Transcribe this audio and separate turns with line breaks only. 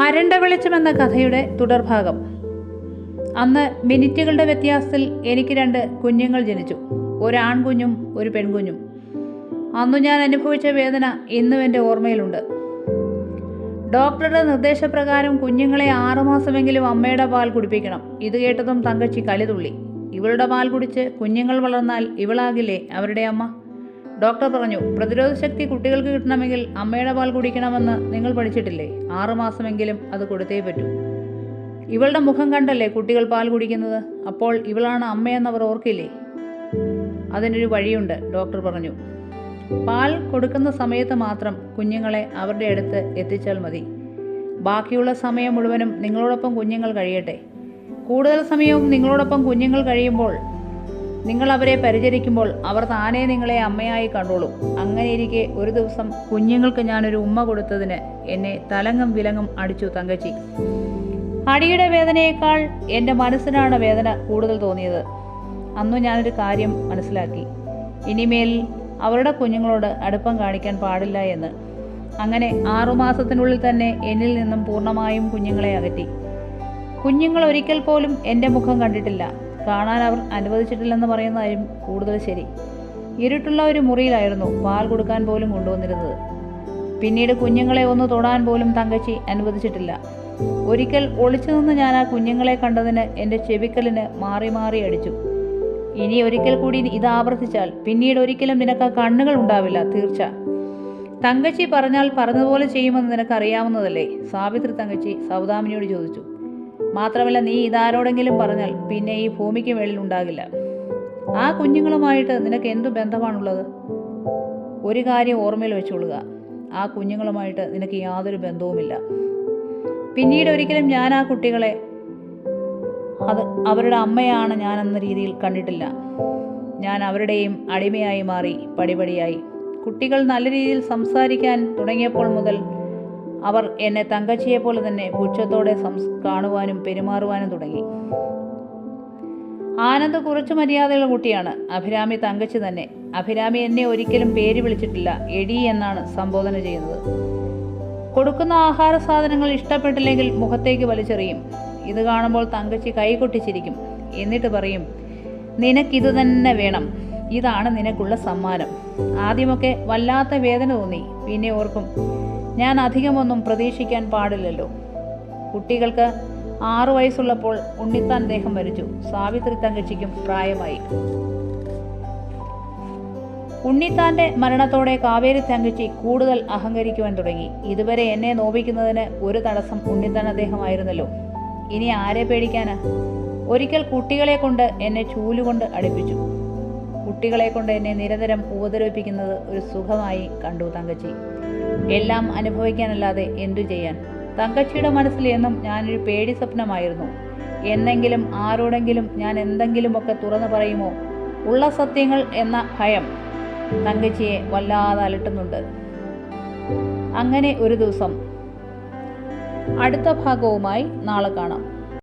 അരണ്ട വെളിച്ചം എന്ന കഥയുടെ തുടർഭാഗം. അന്ന് മിനിറ്റുകളുടെ വ്യത്യാസത്തിൽ എനിക്ക് രണ്ട് കുഞ്ഞുങ്ങൾ ജനിച്ചു. ഒരാൺകുഞ്ഞും ഒരു പെൺകുഞ്ഞും. അന്നു ഞാൻ അനുഭവിച്ച വേദന ഇന്നും എന്റെ ഓർമ്മയിലുണ്ട്. ഡോക്ടറുടെ നിർദ്ദേശപ്രകാരം കുഞ്ഞുങ്ങളെ ആറുമാസമെങ്കിലും അമ്മയുടെ പാൽ കുടിപ്പിക്കണം. ഇത് കേട്ടതും തങ്കച്ചി കലിതുള്ളി ഇവളുടെ പാൽ കുടിച്ച് കുഞ്ഞുങ്ങൾ വളർന്നാൽ ഇവളാകില്ലേ അവരുടെ അമ്മ? ഡോക്ടർ പറഞ്ഞു പ്രതിരോധ ശക്തി കുട്ടികൾക്ക് കിട്ടണമെങ്കിൽ അമ്മയുടെ പാൽ കുടിക്കണമെന്ന് നിങ്ങൾ പഠിച്ചിട്ടില്ലേ? ആറുമാസമെങ്കിലും അത് കൊടുത്തേ പറ്റൂ. ഇവളുടെ മുഖം കണ്ടല്ലേ കുട്ടികൾ പാൽ കുടിക്കുന്നത്? അപ്പോൾ ഇവളാണ് അമ്മയെന്നവർ ഓർക്കില്ലേ? അതിനൊരു വഴിയുണ്ട് ഡോക്ടർ പറഞ്ഞു. പാൽ കൊടുക്കുന്ന സമയത്ത് മാത്രം കുഞ്ഞുങ്ങളെ അവരുടെ അടുത്ത് എത്തിച്ചാൽ മതി. ബാക്കിയുള്ള സമയം മുഴുവനും നിങ്ങളോടൊപ്പം കുഞ്ഞുങ്ങൾ കഴിയട്ടെ. കൂടുതൽ സമയവും നിങ്ങളോടൊപ്പം കുഞ്ഞുങ്ങൾ കഴിയുമ്പോൾ നിങ്ങൾ അവരെ പരിചരിക്കുമ്പോൾ അവർ താനേ നിങ്ങളെ അമ്മയായി കണ്ടോളും. അങ്ങനെയിരിക്കെ ഒരു ദിവസം കുഞ്ഞുങ്ങൾക്ക് ഞാനൊരു ഉമ്മ കൊടുത്തതിന് എന്നെ തലങ്ങും വിലങ്ങും അടിച്ചു തങ്കച്ചി. അടിയുടെ വേദനയേക്കാൾ എന്റെ മനസ്സിനാണ് വേദന കൂടുതൽ തോന്നിയത്. അന്നു ഞാനൊരു കാര്യം മനസ്സിലാക്കി. ഇനിമേൽ അവരുടെ കുഞ്ഞുങ്ങളോട് അടുപ്പം കാണിക്കാൻ പാടില്ല എന്ന്. അങ്ങനെ ആറുമാസത്തിനുള്ളിൽ തന്നെ എന്നിൽ നിന്നും പൂർണമായും കുഞ്ഞുങ്ങളെ അകറ്റി. കുഞ്ഞുങ്ങൾ ഒരിക്കൽ പോലും എന്റെ മുഖം കണ്ടിട്ടില്ല. കാണാൻ അവർ അനുവദിച്ചിട്ടില്ലെന്ന് പറയുന്നതായും കൂടുതൽ ശരി. ഇരുട്ടുള്ള ഒരു മുറിയിലായിരുന്നു പാൽ കൊടുക്കാൻ പോലും കൊണ്ടുവന്നിരുന്നത്. പിന്നീട് കുഞ്ഞുങ്ങളെ ഒന്ന് തൊടാൻ പോലും തങ്കച്ചി അനുവദിച്ചിട്ടില്ല. ഒരിക്കൽ ഒളിച്ചു നിന്ന് ഞാൻ ആ കുഞ്ഞുങ്ങളെ കണ്ടതിന് എന്റെ ചെവിക്കലിന് മാറി മാറി അടിച്ചു. ഇനി ഒരിക്കൽ കൂടി ഇത് ആവർത്തിച്ചാൽ പിന്നീട് ഒരിക്കലും നിനക്ക് കണ്ണുകൾ ഉണ്ടാവില്ല തീർച്ച. തങ്കച്ചി പറഞ്ഞാൽ പറഞ്ഞതുപോലെ ചെയ്യുമെന്ന് നിനക്കറിയാവുന്നതല്ലേ? സാവിത്രി തങ്കച്ചി സൗദാമിനിയോട് ചോദിച്ചു. മാത്രമല്ല നീ ഇതാരോടെങ്കിലും പറഞ്ഞാൽ പിന്നെ ഈ ഭൂമിക്ക് മേളിൽ ഉണ്ടാകില്ല. ആ കുഞ്ഞുങ്ങളുമായിട്ട് നിനക്ക് എന്തു ബന്ധമാണുള്ളത്? ഒരു കാര്യം ഓർമ്മയിൽ വെച്ചുകൊള്ളുക ആ കുഞ്ഞുങ്ങളുമായിട്ട് നിനക്ക് യാതൊരു ബന്ധവുമില്ല. പിന്നീട് ഒരിക്കലും ഞാൻ ആ കുട്ടികളെ അത് അവരുടെ അമ്മയാണ് ഞാൻ എന്ന രീതിയിൽ കണ്ടിട്ടില്ല. ഞാൻ അവരുടെയും അടിമയായി മാറി പടിപടിയായി. കുട്ടികൾ നല്ല രീതിയിൽ സംസാരിക്കാൻ തുടങ്ങിയപ്പോൾ മുതൽ അവർ എന്നെ തങ്കച്ചിയെ പോലെ തന്നെ പുച്ഛത്തോടെ കാണുവാനും പെരുമാറുവാനും തുടങ്ങി. ആനന്ദ് കുറച്ചു മര്യാദയുള്ള കുട്ടിയാണ്. അഭിരാമി തങ്കച്ചി തന്നെ. അഭിരാമി എന്നെ ഒരിക്കലും പേര് വിളിച്ചിട്ടില്ല. എടി എന്നാണ് സംബോധന ചെയ്യുന്നത്. കൊടുക്കുന്ന ആഹാര സാധനങ്ങൾ ഇഷ്ടപ്പെട്ടില്ലെങ്കിൽ മുഖത്തേക്ക് വലിച്ചെറിയും. ഇത് കാണുമ്പോൾ തങ്കച്ചി കൈകൊട്ടിച്ചിരിക്കും എന്നിട്ട് പറയും നിനക്കിത് തന്നെ വേണം. ഇതാണ് നിനക്കുള്ള സമ്മാനം. ആദ്യമൊക്കെ വല്ലാത്ത വേദന തോന്നി. പിന്നെ ഓർക്കും ഞാൻ അധികമൊന്നും പ്രതീക്ഷിക്കാൻ പാടില്ലല്ലോ. കുട്ടികൾക്ക് ആറു വയസ്സുള്ളപ്പോൾ ഉണ്ണിത്താൻ ദേഹം മരിച്ചു സാവിത്രി തങ്കച്ചിക്കും പ്രായമായി. ഉണ്ണിത്താന്റെ മരണത്തോടെ കാവേരി തങ്കച്ചി കൂടുതൽ അഹങ്കരിക്കുവാൻ തുടങ്ങി. ഇതുവരെ എന്നെ നോവിക്കുന്നതിന് ഒരു തടസ്സം ഉണ്ണിത്താൻ അദ്ദേഹമായിരുന്നല്ലോ. ഇനി ആരെ പേടിക്കാനാ? ഒരിക്കൽ കുട്ടികളെ കൊണ്ട് എന്നെ ചൂലുകൊണ്ട് അടുപ്പിച്ചു. കുട്ടികളെ കൊണ്ട് എന്നെ നിരന്തരം ഉപദ്രവിപ്പിക്കുന്നത് ഒരു സുഖമായി കണ്ടു തങ്കച്ചി. എല്ലാം അനുഭവിക്കാനല്ലാതെ എന്തു ചെയ്യാൻ? തങ്കച്ചിയുടെ മനസ്സിൽ എന്നും ഞാനൊരു പേടി സ്വപ്നമായിരുന്നു. എന്നെങ്കിലും ആരോടെങ്കിലും ഞാൻ എന്തെങ്കിലുമൊക്കെ തുറന്നു പറയുമോ? ഉള്ള സത്യങ്ങൾ എന്ന ഭയം തങ്കച്ചിയെ വല്ലാതെ അലട്ടുന്നുണ്ട്. അങ്ങനെ ഒരു ദിവസം അടുത്ത ഭാഗവുമായി നാളെ കാണാം.